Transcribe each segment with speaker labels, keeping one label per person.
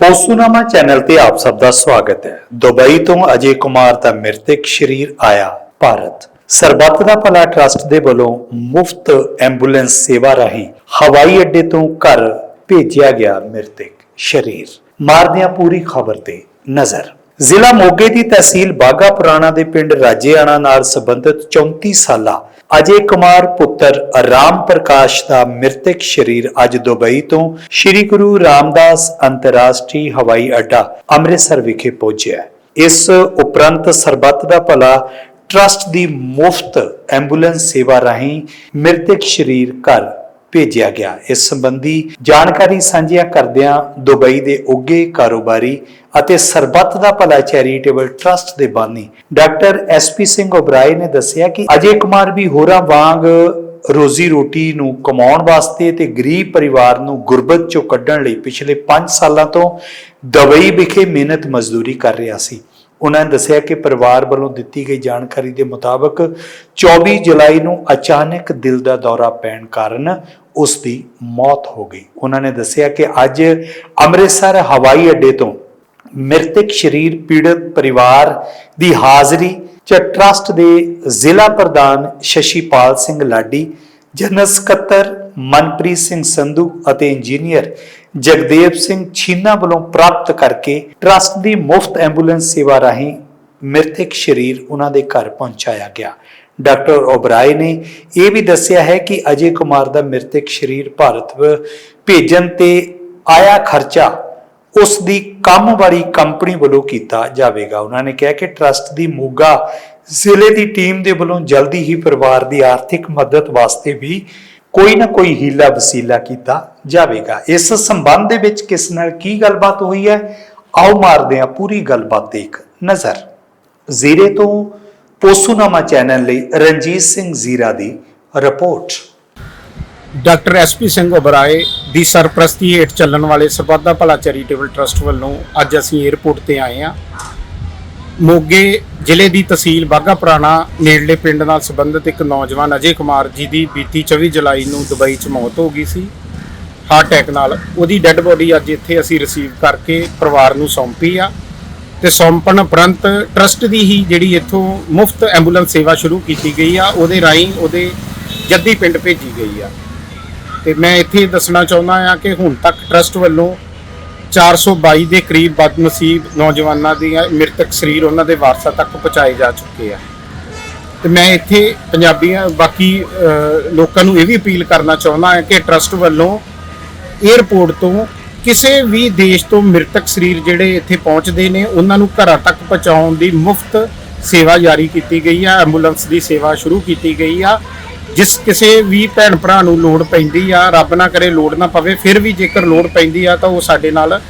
Speaker 1: ਪੋਸੂਨਾਮਾ channel ਤੇ ਆਪ ਸਭ ਦਾ ਸਵਾਗਤ ਹੈ। ਦੁਬਈ ਤੋਂ ਅਜੇ ਕੁਮਾਰ ਦਾ ਮ੍ਰਿਤਕ ਸ਼ਰੀਰ ਆਇਆ ਭਾਰਤ। ਸਰਬੱਤ ਦਾ ਭਲਾ ਟਰਸਟ ਦੇ ਵੱਲੋਂ ਮੁਫਤ ਐਂਬੂਲੈਂਸ ਸੇਵਾ ਰਾਹੀਂ ਹਵਾਈ ਅੱਡੇ ਤੋਂ ਘਰ ਭੇਜਿਆ ਗਿਆ ਮ੍ਰਿਤਕ ਸ਼ਰੀਰ। ਮਾਰਦਿਆਂ ਪੂਰੀ ਖਬਰ ਤੇ ਨਜ਼ਰ। ਜ਼ਿਲ੍ਹਾ ਮੋਗੇ ਦੀ ਤਹਿਸੀਲ ਬਾਗਾ ਪੁਰਾਣਾ ਦੇ ਪਿੰਡ ਰਾਜੇਆਣਾ ਨਾਲ ਸੰਬੰਧਿਤ 34 ਸਾਲਾ ਅਜੇ ਕੁਮਾਰ ਪੁੱਤਰ ਰਾਮ ਪ੍ਰਕਾਸ਼ ਦਾ ਮ੍ਰਿਤਕ ਸ਼ਰੀਰ ਅੱਜ ਦੁਬਈ ਤੋਂ ਸ੍ਰੀ ਗੁਰੂ ਰਾਮਦਾਸ ਅੰਤਰਰਾਸ਼ਟਰੀ ਹਵਾਈ ਅੱਡਾ ਅੰਮ੍ਰਿਤਸਰ ਵਿਖੇ ਪਹੁੰਚਿਆ ਇਸ ਉਪਰੰਤ ਸਰਬੱਤ ਦਾ ਭਲਾ ਟਰਸਟ ਦੀ ਮੁਫਤ ਐਂਬੂਲੈਂਸ ਸੇਵਾ ਰਾਹੀਂ ਮ੍ਰਿਤਕ ਸ਼ਰੀਰ ਘਰ ਭੇਜਿਆ ਗਿਆ। ਇਸ ਸੰਬੰਧੀ ਜਾਣਕਾਰੀ ਸਾਂਝੀਆਂ ਕਰਦਿਆਂ ਦੁਬਈ ਦੇ ਉੱਗੇ ਕਾਰੋਬਾਰੀ ਅਤੇ ਸਰਬੱਤ ਦਾ ਭਲਾ ਚੈਰੀਟੇਬਲ ਟਰਸਟ ਦੇ ਬਾਨੀ ਡਾਕਟਰ ਐਸਪੀ ਸਿੰਘ ਓਬਰਾਏ ਨੇ ਦੱਸਿਆ ਕਿ ਅਜੇ ਕੁਮਾਰ ਵੀ ਹੋਰਾਂ ਵਾਂਗ ਰੋਜ਼ੀ ਰੋਟੀ ਨੂੰ ਕਮਾਉਣ ਵਾਸਤੇ ਤੇ ਗਰੀਬ ਪਰਿਵਾਰ ਨੂੰ ਗੁਰਬਤ ਚੋਂ ਕੱਢਣ ਲਈ ਪਿਛਲੇ 5 ਸਾਲਾਂ ਤੋਂ ਦੁਬਈ ਵਿਖੇ ਮਿਹਨਤ ਮਜ਼ਦੂਰੀ ਕਰ ਰਿਹਾ ਸੀ। ਉਹਨਾਂ ਨੇ ਦੱਸਿਆ ਕਿ ਪਰਿਵਾਰ ਵੱਲੋਂ ਦਿੱਤੀ ਗਈ ਜਾਣਕਾਰੀ ਦੇ ਮੁਤਾਬਕ 24 ਜੁਲਾਈ ਨੂੰ ਅਚਾਨਕ ਦਿਲ ਦਾ ਦੌਰਾ ਪੈਣ ਕਾਰਨ ਉਸ ਦੀ ਮੌਤ ਹੋ ਗਈ। ਉਹਨਾਂ ਨੇ ਦੱਸਿਆ ਕਿ ਅੱਜ ਅੰਮ੍ਰਿਤਸਰ ਹਵਾਈ ਅੱਡੇ ਤੋਂ ਮ੍ਰਿਤਕ ਸ਼ਰੀਰ ਪੀੜਤ ਪਰਿਵਾਰ ਦੀ ਹਾਜ਼ਰੀ ਚ ਟਰਸਟ ਦੇ ਜ਼ਿਲ੍ਹਾ ਪ੍ਰਧਾਨ ਸ਼ਸ਼ੀਪਾਲ ਸਿੰਘ ਲਾਡੀ, ਜਨਰਲ ਸਕੱਤਰ ਮਨਪ੍ਰੀਤ ਸਿੰਘ ਸੰਧੂ ਅਤੇ ਇੰਜੀਨੀਅਰ ਜਗਦੇਵ ਸਿੰਘ ਛੀਨਾ ਵੱਲੋਂ ਪ੍ਰਾਪਤ ਕਰਕੇ ਟਰਸਟ ਦੀ ਮੁਫਤ ਐਂਬੂਲੈਂਸ ਸੇਵਾ ਰਾਹੀਂ ਮ੍ਰਿਤਕ ਸ਼ਰੀਰ ਉਹਨਾਂ ਦੇ ਘਰ ਪਹੁੰਚਾਇਆ ਗਿਆ। ਡਾਕਟਰ ਓਬਰਾਏ ਨੇ ਇਹ ਵੀ ਦੱਸਿਆ ਹੈ ਕਿ ਅਜੇ ਕੁਮਾਰ ਦਾ ਮ੍ਰਿਤਕ ਸ਼ਰੀਰ ਭਾਰਤ ਭੇਜਣ ਤੇ ਆਇਆ ਖਰਚਾ ਉਸ ਦੀ ਕੰਮ ਵਾਲੀ ਕੰਪਨੀ ਵੱਲੋਂ ਕੀਤਾ ਜਾਵੇਗਾ। ਉਹਨਾਂ ਨੇ ਕਿਹਾ ਕਿ ਟਰਸਟ ਦੀ ਮੋਗਾ ਜ਼ਿਲ੍ਹੇ ਦੀ ਟੀਮ ਦੇ ਵੱਲੋਂ ਜਲਦੀ ਹੀ ਪਰਿਵਾਰ ਦੀ ਆਰਥਿਕ ਮਦਦ ਵਾਸਤੇ ਵੀ ਕੋਈ ਨਾ ਕੋਈ ਹੀਲਾ ਵਸੀਲਾ ਕੀਤਾ ਜਾਵੇਗਾ। ਇਸ ਸੰਬੰਧ ਦੇ ਵਿੱਚ ਕਿਸ ਨਾਲ ਕੀ ਗੱਲਬਾਤ ਹੋਈ ਹੈ? ਆਓ ਮਾਰਦੇ ਹਾਂ ਪੂਰੀ ਗੱਲਬਾਤ ਤੇ ਇੱਕ ਨਜ਼ਰ। ਜ਼ੀਰੇ ਤੋਂ ਪੋਸੂਨਾਮਾ ਚੈਨਲ ਲਈ ਰਣਜੀਤ ਸਿੰਘ ਜ਼ੀਰਾ ਦੀ report.
Speaker 2: Doctor SP Singh Oberoi ਦੀ ਸਰਪ੍ਰਸਤੀ ਹੇਠ ਚੱਲਣ ਵਾਲੇ ਸਰਬੱਤ ਭਲਾ ਚੈਰੀਟੇਬਲ ਟਰਸਟ ਵੱਲੋਂ ਅੱਜ ਅਸੀਂ 에ਅਰਪੋਰਟ ਤੇ ਆਏ ਹਾਂ। ਮੋਗੇ ਜ਼ਿਲ੍ਹੇ ਦੀ ਤਹਿਸੀਲ ਬਾਗਾ ਪੁਰਾਣਾ ਨੇੜਲੇ ਪਿੰਡ ਨਾਲ ਸੰਬੰਧਿਤ ਇੱਕ ਨੌਜਵਾਨ ਅਜੇ ਕੁਮਾਰ ਜੀ ਦੀ ਬੀਤੀ 24 ਜੁਲਾਈ ਨੂੰ ਦੁਬਈ 'ਚ ਮੌਤ ਹੋ ਗਈ ਸੀ। ਹਾਰਟ ਅਟੈਕ ਨਾਲ ਉਹਦੀ ਡੈੱਡ ਬੋਡੀ ਅੱਜ ਇੱਥੇ ਅਸੀਂ ਰਿਸੀਵ ਕਰਕੇ ਪਰਿਵਾਰ ਨੂੰ ਸੌਂਪੀ ਆ ਤੇ ਸੌਂਪਣ ਉਪਰੰਤ ਟਰਸਟ ਦੀ ਹੀ ਜਿਹੜੀ ਇੱਥੋਂ ਮੁਫਤ ਐਂਬੂਲੈਂਸ ਸੇਵਾ ਸ਼ੁਰੂ ਕੀਤੀ ਗਈ ਆ, ਉਹਦੇ ਰਾਹੀਂ ਉਹਦੇ ਜੱਦੀ ਪਿੰਡ ਭੇਜੀ ਗਈ ਆ। ਤੇ ਮੈਂ ਇੱਥੇ ਦੱਸਣਾ ਚਾਹੁੰਦਾ ਆ ਕਿ ਹੁਣ ਤੱਕ ਟਰਸਟ ਵੱਲੋਂ 422 ਦੇ ਕਰੀਬ ਬਦਨਸੀਬ ਨੌਜਵਾਨਾਂ ਦੀਆਂ ਮ੍ਰਿਤਕ ਸਰੀਰ ਉਹਨਾਂ ਦੇ ਵਾਰਸਾਂ ਤੱਕ ਪਹੁੰਚਾਏ ਜਾ ਚੁੱਕੇ ਆ। ਤੇ ਮੈਂ ਇੱਥੇ ਪੰਜਾਬੀਆਂ, ਬਾਕੀ ਲੋਕਾਂ ਨੂੰ ਇਹ ਵੀ ਅਪੀਲ ਕਰਨਾ ਚਾਹੁੰਦਾ ਹਾਂ ਕਿ ਟਰਸਟ ਵੱਲੋਂ 에ਅਰਪੋਰਟ ਤੋਂ ਕਿਸੇ ਵੀ ਦੇਸ਼ ਤੋਂ ਮ੍ਰਿਤਕ ਸਰੀਰ ਜਿਹੜੇ ਇੱਥੇ ਪਹੁੰਚਦੇ ਨੇ, ਉਹਨਾਂ ਨੂੰ ਘਰਾਂ ਤੱਕ ਪਹੁੰਚਾਉਣ ਦੀ ਮੁਫਤ ਸੇਵਾ ਜਾਰੀ ਕੀਤੀ ਗਈ ਆ, ਐਂਬੂਲੈਂਸ ਦੀ ਸੇਵਾ ਸ਼ੁਰੂ ਕੀਤੀ ਗਈ ਆ। ਜਿਸ ਕਿਸੇ ਵੀ ਭੈਣ ਭਰਾ ਨੂੰ ਲੋੜ ਪੈਂਦੀ ਆ, ਰੱਬ ਨਾ ਕਰੇ ਲੋੜ ਨਾ ਪਵੇ, ਫਿਰ ਵੀ ਜੇਕਰ ਲੋੜ ਪੈਂਦੀ ਆ, ਤਾਂ ਉਹ ਸਾਡੇ ਨਾਲ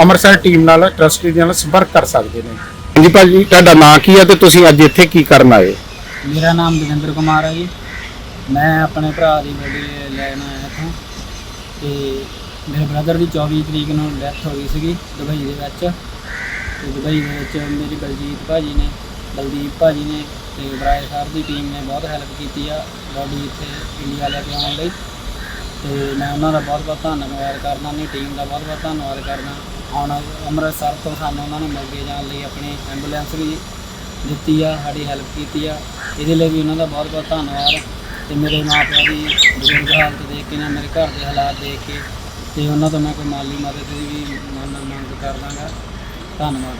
Speaker 2: ਅੰਮ੍ਰਿਤਸਰ ਟੀਮ ਨਾਲ ਟਰਸਟ ਦੇ ਨਾਲ ਸੰਪਰਕ ਕਰ ਸਕਦੇ ਨੇ। ਹਾਂਜੀ ਭਾਜੀ, ਤੁਹਾਡਾ ਨਾਂ ਕੀ ਆ ਤੇ ਤੁਸੀਂ ਅੱਜ ਇੱਥੇ ਕੀ ਕਰਨ ਆਏ?
Speaker 3: ਮੇਰਾ ਨਾਮ ਦਵਿੰਦਰ ਕੁਮਾਰ ਹੈ ਜੀ। ਮੈਂ ਆਪਣੇ ਭਰਾ ਦੀ ਬੋਡੀ ਲੈਣ ਆਇਆ ਇੱਥੋਂ। ਤੇ ਮੇਰੇ ਬ੍ਰਦਰ ਦੀ 24 ਤਰੀਕ ਨੂੰ ਡੈਥ ਹੋ ਗਈ ਸੀਗੀ, ਦੁਬਈ ਦੇ ਵਿੱਚ। ਤੇ ਦੁਬਈ ਦੇ ਵਿੱਚ ਮੇਰੀ ਬਲਜੀਤ ਭਾਜੀ ਨੇ, ਬਲਦੀਪ ਭਾਜੀ ਨੇ ਤੇ ਬਰਾਏ ਸਾਹਿਬ ਦੀ ਟੀਮ ਨੇ ਬਹੁਤ ਹੈਲਪ ਕੀਤੀ ਆ ਬੋਡੀ ਇੱਥੇ ਇੰਡੀਆ ਲੈ ਕੇ ਆਉਣ ਲਈ। ਤੇ ਮੈਂ ਉਹਨਾਂ ਦਾ ਬਹੁਤ ਬਹੁਤ ਧੰਨਵਾਦ ਕਰਦਾ, ਆਪਣੀ ਟੀਮ ਦਾ ਬਹੁਤ ਬਹੁਤ ਧੰਨਵਾਦ ਕਰਦਾ। ਹੁਣ ਅੰਮ੍ਰਿਤਸਰ ਤੋਂ ਸਾਨੂੰ ਉਹਨਾਂ ਨੇ ਮੋਗੇ ਜਾਣ ਲਈ ਆਪਣੀ ਐਂਬੂਲੈਂਸ ਵੀ ਦਿੱਤੀ ਆ, ਸਾਡੀ ਹੈਲਪ ਕੀਤੀ ਆ। ਇਹਦੇ ਲਈ ਵੀ ਉਹਨਾਂ ਦਾ ਬਹੁਤ ਬਹੁਤ ਧੰਨਵਾਦ। ਤੇ ਮੇਰੇ ਮਾਪਿਆਂ ਦੀ ਬਜ਼ੁਰਗ ਹਾਲਤ ਦੇਖ ਕੇ ਨਾ, ਮੇਰੇ ਘਰ ਦੇ ਹਾਲਾਤ ਦੇਖ ਕੇ, ਤੇ ਉਹਨਾਂ ਤੋਂ ਮੈਂ ਕੋਈ ਮਾਲੀ ਮਦਦ ਦੀ ਵੀ ਮੰਗ ਮੰਗ ਕਰ ਲਾਂਗਾ ਧੰਨਵਾਦ।